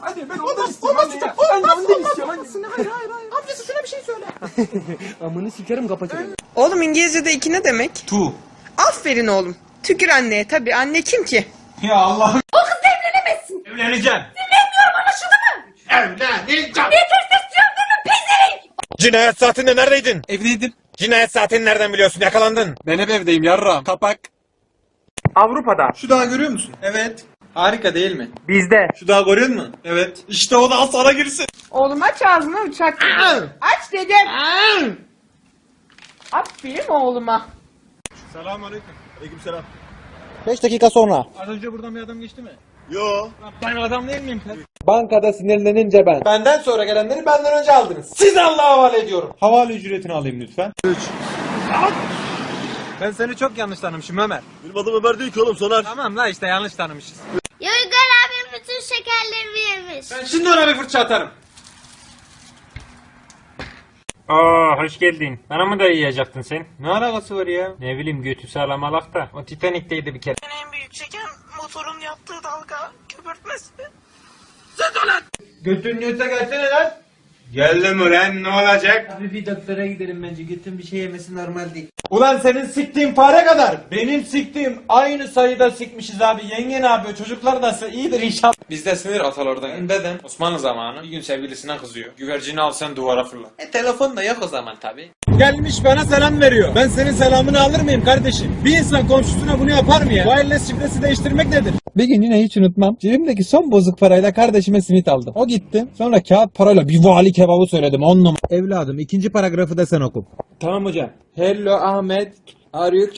Hadi ben ondan istiyorum. Hadi ya. Ben de ondan istiyorum. Hayır hayır hayır. Amcası şuna bir şey söyle. Amını sikerim kapatırım. Oğlum İngilizce'de iki ne demek? Tu. Aferin oğlum. Tükür anneye tabii. Anne kim ki? Ya Allah'ım. O kız evlenemezsin. Evleneceğim. Cinayet saatinde neredeydin? Evliydim. Cinayet saatini nereden biliyorsun? Yakalandın. Ben hep evdeyim yarram. Kapak. Avrupa'da. Şu dağı görüyor musun? Evet. Harika değil mi? Bizde. Şu dağı görüyor musun? Evet. İşte o da sana girsin. Oğlum aç ağzını uçak. Aç dedim. Aferin oğluma. Selamun aleyküm. Aleykümselam. 5 dakika sonra. Az önce buradan bir adam geçti mi? Yo. Ben adam değil miyim? Bankada sinirlenince ben. Benden sonra gelenleri benden önce aldınız. Sizi Allah'a havale ediyorum. Havale ücretini alayım lütfen. 3. Ben seni çok yanlış tanımışım Ömer. Benim adım Ömer değil ki oğlum Soner. Tamam la işte yanlış tanımışız. Şekerlerimi yemiş. Ben şimdi ona bir fırça atarım. Aa hoş geldin. Bana mı da yiyecektin sen? Ne alakası var ya? Ne bileyim götü sağlam alak da. O Titanik'teydi bir kere. En büyük çeken motorun yaptığı dalga köpürtmesi. Götünün öte gelsene lan. Geldim ulan ne olacak? Abi bir doktora gidelim bence. Götün bir şey yemesi normal değil. Ulan senin siktiğin fare kadar. Benim siktiğim aynı sayıda sikmişiz abi. Yenge ne yapıyor? Çocuklar nasıl? İyidir inşallah. Bizde sinir atalardan beden. Osmanlı zamanı. Bir gün sevgilisine kızıyor. Güvercini al sen duvara fırla. E telefon da yok o zaman tabi. Gelmiş bana selam veriyor. Ben senin selamını alır mıyım kardeşim? Bir insan komşusuna bunu yapar mı ya? Wireless şifresi değiştirmek nedir? Bir gün yine hiç unutmam. Cebimdeki son bozuk parayla kardeşime simit aldım. O gitti. Sonra kağıt parayla bir vali kebabı söyledim. On numara. Evladım ikinci paragrafı da sen oku. Tamam hocam. Hello Ahmet. Arıyor.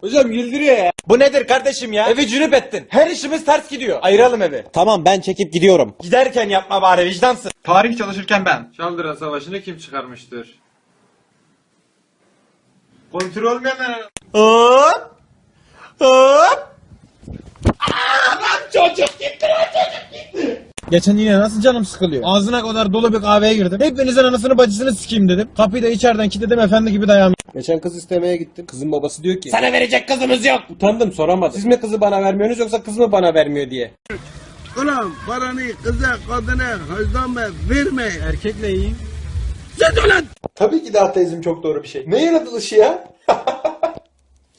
Hocam güldürüyor ya. Bu nedir kardeşim ya? Evi cünüp ettin. Her işimiz ters gidiyor. Ayıralım evi. Tamam ben çekip gidiyorum. Giderken yapma bari vicdansın. Tarih çalışırken ben. Çaldıran Savaşı'nı kim çıkarmıştır? Kontrol olmayanlar. Hop! Hop! Geçen yine nasıl canım sıkılıyor? Ağzına kadar dolu bir kahveye girdim. Hepinizin anasını bacısını sikeyim dedim. Kapıyı da içeriden kilitledim efendi gibi dayandım. Geçen kız istemeye gittim. Kızın babası diyor ki. Sana verecek kızımız yok. Utandım soramadım. Siz mi kızı bana vermiyorsunuz yoksa kız mı bana vermiyor diye. Ulan paranı kıza kadına hızlanma verme. Erkekle iyiyim. Tabii ki de ateizm çok doğru bir şey. Ne yaratılışı ya?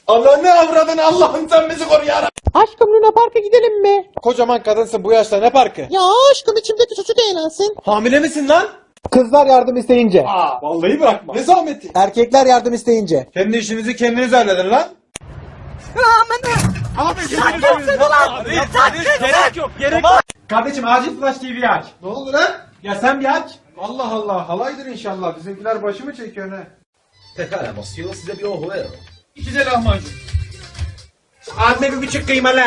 Allah'ını avradını Allah'ım sen bizi koru ya. Aşkım Luna Park'a gidelim mi? Kocaman kadınsın bu yaşta ne parkı? Ya aşkım içimdeki çocuk eğlensin. Hamile misin lan? Kızlar yardım isteyince. Aa, vallahi bırakma. Ne zahmeti? Erkekler yardım isteyince. Kendi işinizi kendiniz halledin lan. Gerek yok, gerek yok. Kardeşim acil Flash TV'yi aç. Ne oldu lan? Ya sen bir aç. Allah Allah, halaydır inşallah. Bizimkiler başımı çekiyor ne? Pekala basıyor size bir ohu ver. İki de lahmacun. Abime bir buçuk kıymalı.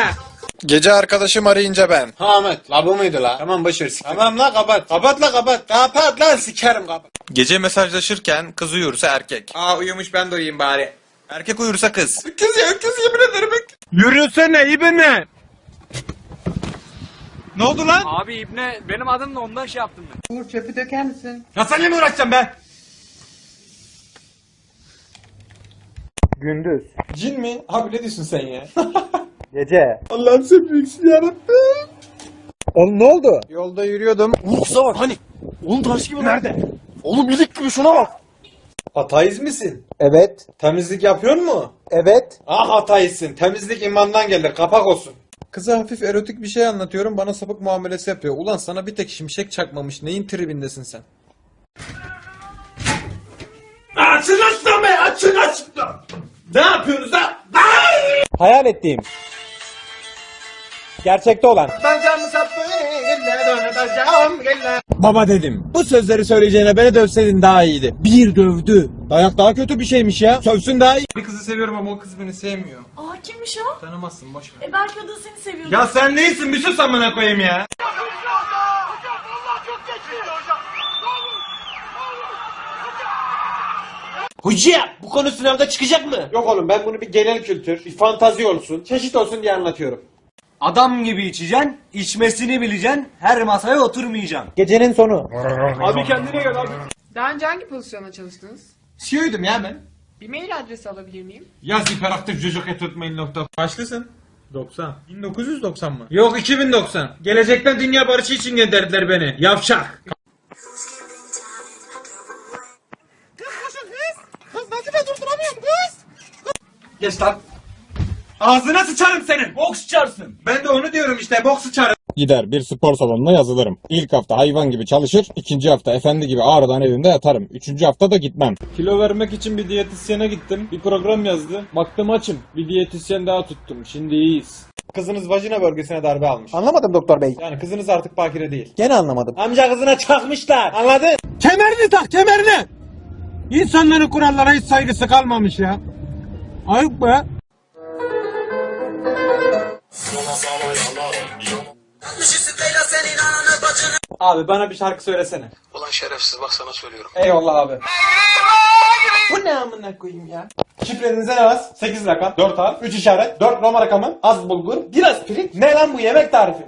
Gece arkadaşım arayınca ben. Ahmet, la bu muydu la? Tamam başır Tamam la kapat. Kapat la kapat. Kapat lan sikerim kapat. Gece mesajlaşırken kız uyursa erkek. Aa uyumuş ben de uyuyayım bari. Erkek uyursa kız. Kız ya kız yemin ederim. Yürüsene ibne. Ne oldu lan? Abi İbne benim adımla ondan şey yaptım ben. Uğur çöpü döker misin? Ya seninle mi uğraşacağım be? Gündüz. Cin mi? Abi ne diyorsun sen ya? Gece. Allah'ım sen büyüksün yarabbim. Oğlum ne oldu? Yolda yürüyordum. Ateist misin? Evet. Temizlik yapıyor mu? Evet. Ah ateistsin. Temizlik imandan gelir. Kapak olsun. Kıza hafif erotik bir şey anlatıyorum. Bana sapık muamelesi yapıyor. Ulan sana bir tek şimşek çakmamış. Neyin tribindesin sen? Açın açın be! Açın açın! Ne yapıyorsunuz lan? Hayal ettiğim. Gerçekte olan. Ben. Baba dedim. Bu sözleri söyleyeceğine beni dövseydin daha iyiydi. Bir dövdü. Dayak daha kötü bir şeymiş ya. Sövsün daha iyi. Bir kızı seviyorum ama o kız beni sevmiyor. Aa kimmiş o? Tanımazsın boş ver. E belki o da seni seviyordu. Ya sen neysin? Bir sus amına koyayım ya. Hoca bu konu sınavda çıkacak mı? Yok oğlum ben bunu bir genel kültür, bir fantazi olsun, çeşit olsun diye anlatıyorum. Adam gibi içeceksin, içmesini bileceksin, her masaya oturmayacaksın. Gecenin sonu. Abi kendine gel abi. Daha önce hangi pozisyona çalıştınız? CEO'ydum ya ben. Bir mail adresi alabilir miyim? Yaz hiperaktif çocuk etotmail nokta. Başlısın. 90. 1990 mı? Yok 2090. Gelecekten dünya barışı için gönderdiler beni. Yavşak. Geç lan. Ağzına sıçarım senin. Boks sıçarsın. Ben de onu diyorum işte boks sıçarım. Gider bir spor salonuna yazılırım. İlk hafta hayvan gibi çalışır, ikinci hafta efendi gibi ağrıdan evimde yatarım. Üçüncü hafta da gitmem. Kilo vermek için bir diyetisyene gittim. Bir program yazdı. Baktım açım. Bir diyetisyen daha tuttum. Şimdi iyiyiz. Kızınız vajina bölgesine darbe almış. Anlamadım doktor bey. Yani kızınız artık bakire değil. Gene anlamadım. Amca kızına çakmışlar. Anladın? Kemerini tak kemerini. İnsanların kurallara hiç saygısı kalmamış ya. Ayıp be. Abi bana bir şarkı söylesene. Ulan şerefsiz bak sana söylüyorum. Eyvallah abi. Bu ne amına koyayım ya? Şifrenize ne yaz? 8 rakam, 4 harf, 3 işaret, 4 Roma rakamı, az bulgur, biraz pirinç. Ne lan bu yemek tarifi?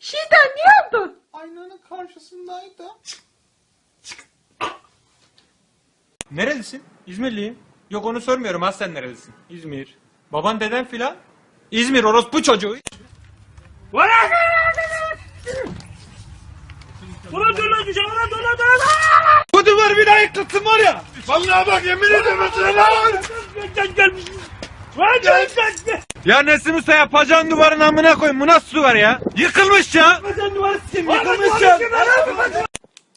Şidan niye oldun? Aynanın karşısındaydı. Nerelisin? İzmirliyim. Yok onu sormuyorum. Aslen nerelisin? İzmir. Baban deden filan? İzmir orospu çocuğu. Bu yıkılsın var ya. Vallahi bak yemin ederim Ya Nesim Usta ya pacağın duvarın amına koyun bu nasıl duvar ya? Yıkılmış ya. Pacağın duvarı kim yıkılmış ya.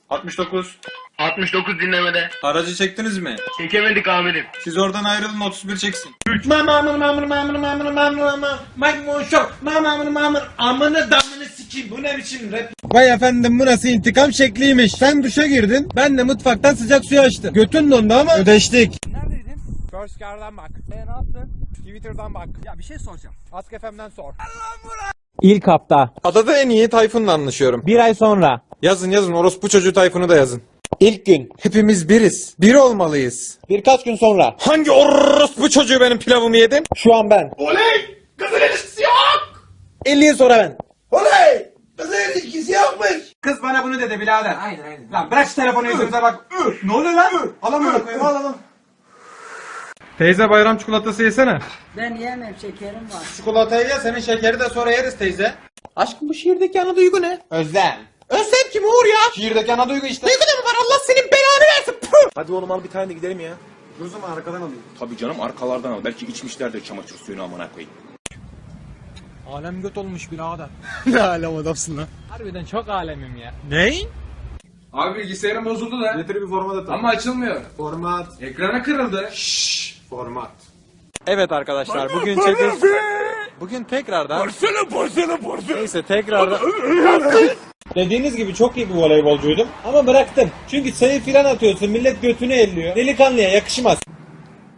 69. 69 dinlemede. Aracı çektiniz mi? Çekemedik amirim. Siz oradan ayrılın 31 çeksin. Mama mamır mamır mamır mamır mamır mamır Maymun şok mamır mamır amını damını sikeyim bu ne biçim rap Vay efendim bu nasıl intikam şekliymiş Sen duşa girdin ben de mutfaktan sıcak suyu açtım Götün dondu ama ödeştik First Car'dan bak. E ne yaptın? Twitter'dan bak. Ya bir şey soracağım. Ask FM'den sor. İlk hafta Adada en iyi Tayfun'la anlaşıyorum Bir ay sonra Yazın yazın orospu çocuğu Tayfun'u da yazın İlk gün Hepimiz biriz bir olmalıyız Birkaç gün sonra Hangi orospu çocuğu benim pilavımı yedin? Şu an ben Oley! Kızın ilişkisi yok! 50 yıl sonra ben Oley! Kızın ilişkisi yokmuş! Kız bana bunu dedi birader. Aynen aynen. Lan bırak şu telefonu yüzümüze bak. ne oluyor lan? Al amına koyayım al al. Teyze bayram çikolatası yesene. Ben yemem şekerim var. Çikolatayı ye senin şekeri de sonra yeriz teyze. Aşkım bu şiirdeki ana duygu ne? Özlem. Özlem kim Uğur ya? Şiirdeki ana duygu işte. Duygu Allah senin belanı versin. Puh! Hadi oğlum al bir tane de gidelim ya. Gözüm arkadan alayım. Tabii canım arkalardan al. Belki içmişlerdir çamaşır suyunu amına koyayım. Alem göt olmuş birader. ne alem adamsın lan. Harbiden çok alemim ya. Ney? Abi bilgisayarım bozuldu da. Getir bir format atalım. Ama açılmıyor. Format. Ekranı kırıldı. Format. Evet arkadaşlar bugün çekiş... Bugün tekrardan... Porsele porsele porsele! Neyse tekrardan... Dediğiniz gibi çok iyi bir voleybolcuydum ama bıraktım. Çünkü sayı filan atıyorsun millet götünü elliyor. Delikanlıya yakışmaz.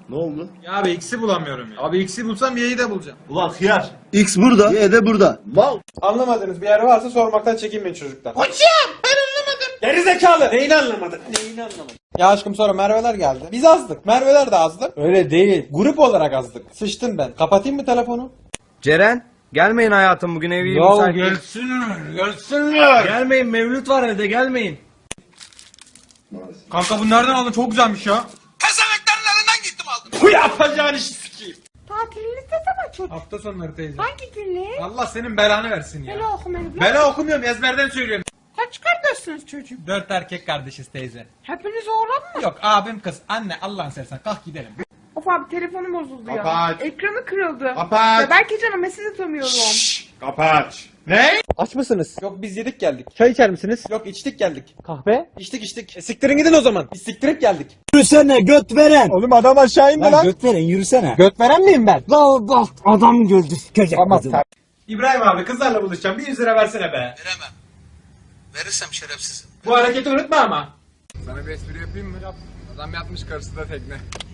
Ne oldu? Ya abi X'i bulamıyorum ya. Abi X'i bulsam Y'yi de bulacağım. Ulan hıyar. X burada. Y de burada. Mal. Anlamadığınız bir yer varsa sormaktan çekinmeyin çocuklar. Hocam ben anlamadım. Geri zekalı. Neyini anlamadın? Neyini anlamadın? Ya aşkım sonra Merveler geldi. Biz azdık. Merveler de azdı. Öyle değil. Grup olarak azdık. Sıçtım ben. Kapatayım mı telefonu? Ceren. Gelmeyin hayatım bugün evi Ya müsait değil. Gelsinler, gelsinler. Gelmeyin mevlüt var evde gelmeyin. Kanka bunu nereden aldın? Çok güzelmiş ya. Pesemeklerin elinden gittim aldım. Bu yapacağın işi sikeyim. Tatiliniz ne zaman çocuk? Hafta sonları teyze. Hangi günler? Allah senin belanı versin ya. Hele okumayın. Bela okumuyorum ezberden söylüyorum. Kaç kardeşsiniz çocuğum? Dört erkek kardeşiz teyze. Hepiniz oğlan mı? Yok abim kız. Anne Allah'ın sersen kalk gidelim. Of abi telefonum bozuldu ya. Kapat. Ekranı kırıldı. Kapat. Ya belki canım mesaj atamıyorum. Kapat. Ne? Aç mısınız? Yok biz yedik geldik. Çay içer misiniz? Yok içtik geldik. Kahve? İçtik içtik. E, siktirin gidin o zaman. Biz siktirip geldik. Yürüsene göt veren. Oğlum adam aşağı indi lan. göt veren yürüsene. Göt veren miyim ben? Lan bak adam gördü sikecek Tamam. İbrahim abi kızlarla buluşacağım. Bir yüz lira versene be. Veremem. Verirsem şerefsizim. Bu hareketi unutma ama.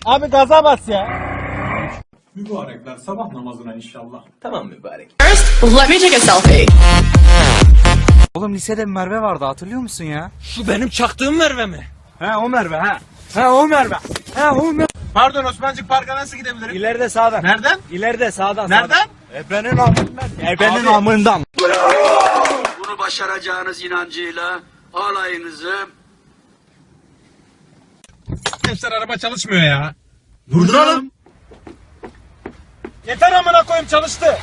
Abi gaza bas ya. Mübarekler sabah namazına inşallah. Tamam mübarek. Let me take a selfie. Oğlum lisede bir Merve vardı hatırlıyor musun ya? Şu benim çaktığım Merve mi? He o Merve ha. He o Merve. He o Merve. Pardon Osmancık Park'a nasıl gidebilirim? İleride sağdan. Nereden? İleride sağdan. Nereden? Ebenin amından. Ebenin amından. Bunu başaracağınız inancıyla alayınızı Gençler araba çalışmıyor ya. Durduralım. Yeter amına koyayım çalıştı.